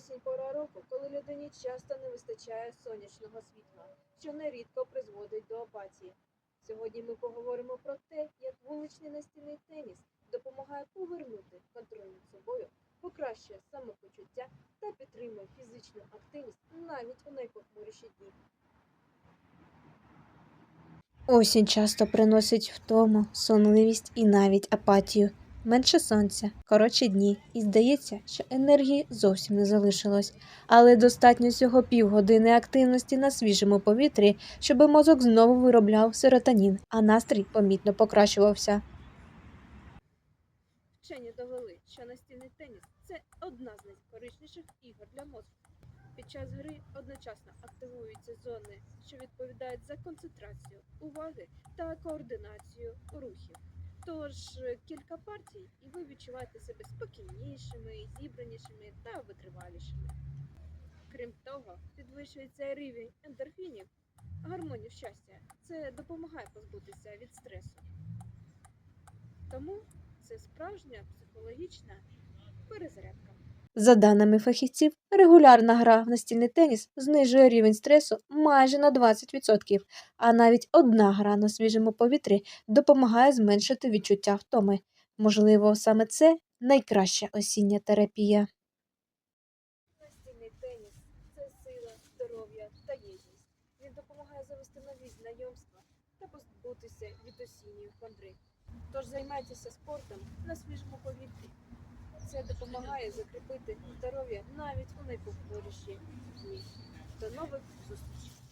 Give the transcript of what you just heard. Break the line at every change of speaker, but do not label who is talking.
Осінь пора року, коли людині часто не вистачає сонячного світла, що нерідко призводить до апатії. Сьогодні ми поговоримо про те, як вуличний настільний теніс допомагає повернути контроль над собою, покращує самопочуття та підтримує фізичну активність навіть у найпохмуріші дні.
Осінь часто приносить втому, сонливість і навіть апатію. Менше сонця, коротші дні, і здається, що енергії зовсім не залишилось. Але достатньо всього півгодини активності на свіжому повітрі, щоб мозок знову виробляв серотонін, а настрій помітно покращувався.
Вчені довели, що настільний теніс це одна з найкорисніших ігор для мозку. Під час гри одночасно активуються зони, що відповідають за концентрацію, уваги та координацію рухів. Тож е, кілька партій, і ви відчуваєте себе спокійнішими, зібранішими та витривалішими. Крім того, підвищується рівень ендорфінів, гормонів щастя. Це допомагає позбутися від стресу. Тому це справжня психологічна перезарядка.
За даними фахівців, регулярна гра в настільний теніс знижує рівень стресу майже на 20%, а навіть одна гра на свіжому повітрі допомагає зменшити відчуття втоми. Можливо, саме це найкраща осіння терапія.
Настільний теніс це сила, здоров'я та єдність. Він допомагає завести нові знайомства та позбутися від осінньої хандри. Тож займайтеся спортом на свіжому повітрі. Це допомагає закріпити здоров'я навіть у найпохворіші дні. До нових зустрічей!